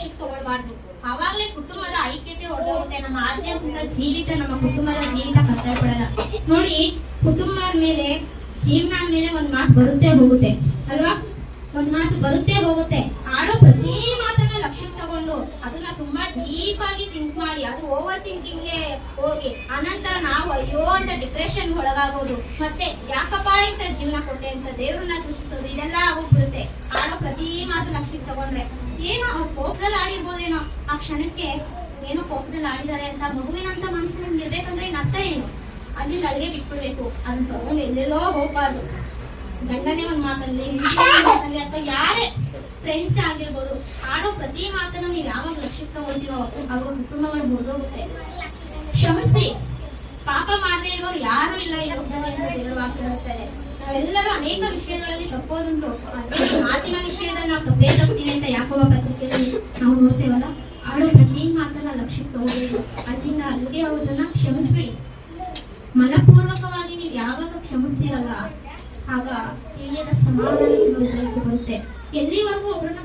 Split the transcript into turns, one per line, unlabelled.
ಲಕ್ಷ್ಯಕ್ಕೆ ತಗೊಳ್ಬಾರ್ದು ಆವಾಗಲೇ ಕುಟುಂಬದ ಐಕ್ಯತೆ ಹೊಡೆದೋಗುತ್ತೆ ನಮ್ಮ ಆಧ್ಯಾತ್ಮಿಕ ಜೀವಿತ, ನಮ್ಮ ಕುಟುಂಬದ ಜೀವಿತ ಕಷ್ಟ ನೋಡಿ ಕುಟುಂಬ ಮೇಲೆ ಜೀವನ ಮೇಲೆ ಒಂದ್ ಮಾತು ಬರುತ್ತೆ ಹೋಗುತ್ತೆ. ಅಲ್ವಾ? ಒಂದ್ ಮಾತು ಬರುತ್ತೆ ಹೋಗುತ್ತೆ. ಆಡೋ ಪ್ರತಿ ಮಾತನ್ನ ಲಕ್ಷ್ಯ ತಗೊಂಡು ಅದನ್ನ ತುಂಬಾ ಡೀಪ್ ಆಗಿ ಥಿಂಕ್ ಮಾಡಿ, ಅದು ಓವರ್ ಥಿಂಕಿಂಗ್ಗೆ ಹೋಗಿ, ಅನಂತರ ನಾವು ಅಯ್ಯೋ ಅಂತ ಡಿಪ್ರೆಷನ್ ಒಳಗಾಗೋದು. ಮತ್ತೆ ಯಾಕಪ್ಪ ಇಂತ ಜೀವನ ಕೊಟ್ಟೆ ಅಂತ ದೇವ್ರನ್ನ ದೃಷ್ಟಿಸೋದು, ಇದೆಲ್ಲ ಆಗೋಗ್ಬಿಡುತ್ತೆ. ಆಡೋ ಪ್ರತಿ ಮಾತು ಲಕ್ಷ್ಯಕ್ಕೆ ತಗೊಂಡ್ರೆ. ಏನೋ ಅವ್ರ ಕೋಪದಲ್ಲಿ ಆಡಿರ್ಬೋದೇನೋ, ಆ ಕ್ಷಣಕ್ಕೆ ಏನೋ ಕೋಪದಲ್ಲಿ ಆಡಿದ್ದಾರೆ ಅಂತ ಮಗುವಿನಂತ ಮನಸ್ಸು ನಮ್ಗೆ ಇರ್ಬೇಕಂದ್ರೆ ಇನ್ ಅರ್ಥ ಏನು ಅಲ್ಲಿಂದ ಅಲ್ಲಿಗೆ ಬಿಟ್ಬಿಡ್ಬೇಕು. ಅದನ್ನ ತಗೊಂಡು ಎಲ್ಲೆಲ್ಲೋ ಹೋಗ್ಬಾರ್ದು. ಗಂಡನೇ ಒಂದ್ ಮಾತಲ್ಲಿ ಮಾತಲ್ಲಿ ಅಥವಾ ಯಾರೇ ಫ್ರೆಂಡ್ಸ್ ಆಗಿರ್ಬೋದು, ಆಡೋ ಪ್ರತಿ ಮಾತನ್ನ ನೀವು ಯಾವಾಗ ಲಕ್ಷ್ಯಕ್ಕೆ ಹೊಂದಿರೋ ಅವ್ರ ಕುಟುಂಬಗಳು ಮುರಿದೋಗುತ್ತೆ. ಕ್ಷಮಿಸಿ ಪಾಪ ಮಾಡದೇ ಇರೋರು ಯಾರು ಇಲ್ಲ ಈ ಅಂತ ವಾಕ್ಯ ನಾವೆಲ್ಲರೂ ಅನೇಕ ವಿಷಯಗಳಲ್ಲಿ ತಪ್ಪೋದುಂಟು. ಅದೇ ನಾವು ಅಂತ ಯಾಕೋಬ ಪತ್ರಿಕೆಯಲ್ಲಿ ನಾವು ನೋಡ್ತೇವಲ್ಲ ಆಡೋ ಪ್ರತಿ ಮಾತನ್ನ ಲಕ್ಷ್ಯಕ್ಕೆ ತಗೋಬೇಕು ಅದರಿಂದ ಅಲ್ಲಿಗೆ ಅವ್ರನ್ನ ಕ್ಷಮಿಸ್ಬಿಡಿ. ಮನಪೂರ್ವಕವಾಗಿ ನೀವು ಯಾವಾಗ ಕ್ಷಮಿಸ್ತೀರಲ್ಲ, ಆಗ ತಿಳಿಯದ ಸಮಾಧಾನ ಬರುತ್ತೆ. ಎಲ್ಲಿವರೆಗೂ ಒಬ್ಬರನ್ನ